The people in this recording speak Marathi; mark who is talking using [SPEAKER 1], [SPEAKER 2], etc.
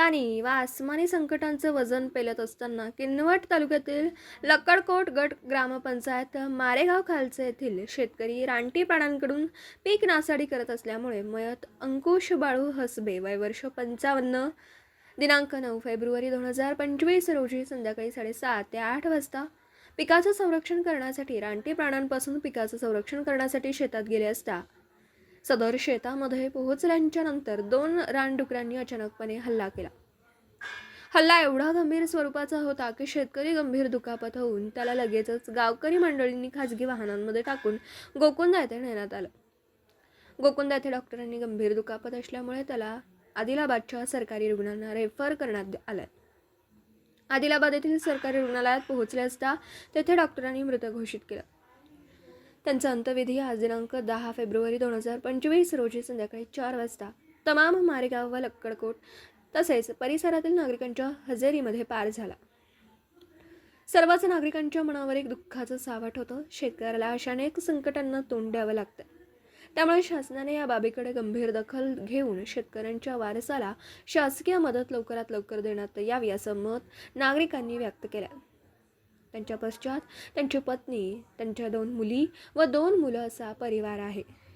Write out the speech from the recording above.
[SPEAKER 1] रक्तानी व आसमानी संकटांचं वजन पेलत असताना किनवट तालुक्यातील लक्कडकोट गट ग्रामपंचायत मारेगाव खालचे येथील शेतकरी रानटी प्राण्यांकडून पीक नासाडी करत असल्यामुळे मयत अंकुश बाळू हसबे वय वर्ष पंचावन्न दिनांक नऊ फेब्रुवारी दोन हजार पंचवीस रोजी संध्याकाळी साडेसात ते आठ वाजता पिकाचं संरक्षण करण्यासाठी रानटी प्राण्यांपासून पिकाचं संरक्षण करण्यासाठी शेतात गेले असता सदर शेतामध्ये पोहोचल्याच्या नंतर दोन रानडुकरांनी अचानकपणे हल्ला केला. हल्ला एवढा गंभीर स्वरूपाचा होता की शेतकरी गंभीर दुखापत होऊन त्याला लगेचच गावकरी मंडळींनी खाजगी वाहनांमध्ये टाकून गोकुंदा येथे नेण्यात आलं. गोकुंदा येथे डॉक्टरांनी गंभीर दुखापत असल्यामुळे त्याला आदिलाबादच्या सरकारी रुग्णांना रेफर करण्यात आलं आदिलाबाद येथील सरकारी रुग्णालयात पोहोचले असता तेथे डॉक्टरांनी मृत घोषित केलं. त्यांचा अंत्यविधी आज दिनांक दहा फेब्रुवारी दोन हजार पंचवीस रोजी संध्याकाळी चार वाजता तमाम मारेगाव व लक्कडकोट तसेच परिसरातील नागरिकांच्या हजेरीमध्ये पार झाला. सर्वच नागरिकांच्या मनावर एक दुःखाचं सावट होतं. शेतकऱ्याला अशा अनेक संकटांना तोंड द्यावं लागतं. त्यामुळे शासनाने या बाबीकडे गंभीर दखल घेऊन शेतकऱ्यांच्या वारसाला शासकीय मदत लवकरात लवकर देण्यात यावी असं मत नागरिकांनी व्यक्त केलं. त्यांच्या पश्चात त्यांची पत्नी त्यांच्या दोन मुली व दोन मुलं असा परिवार आहे.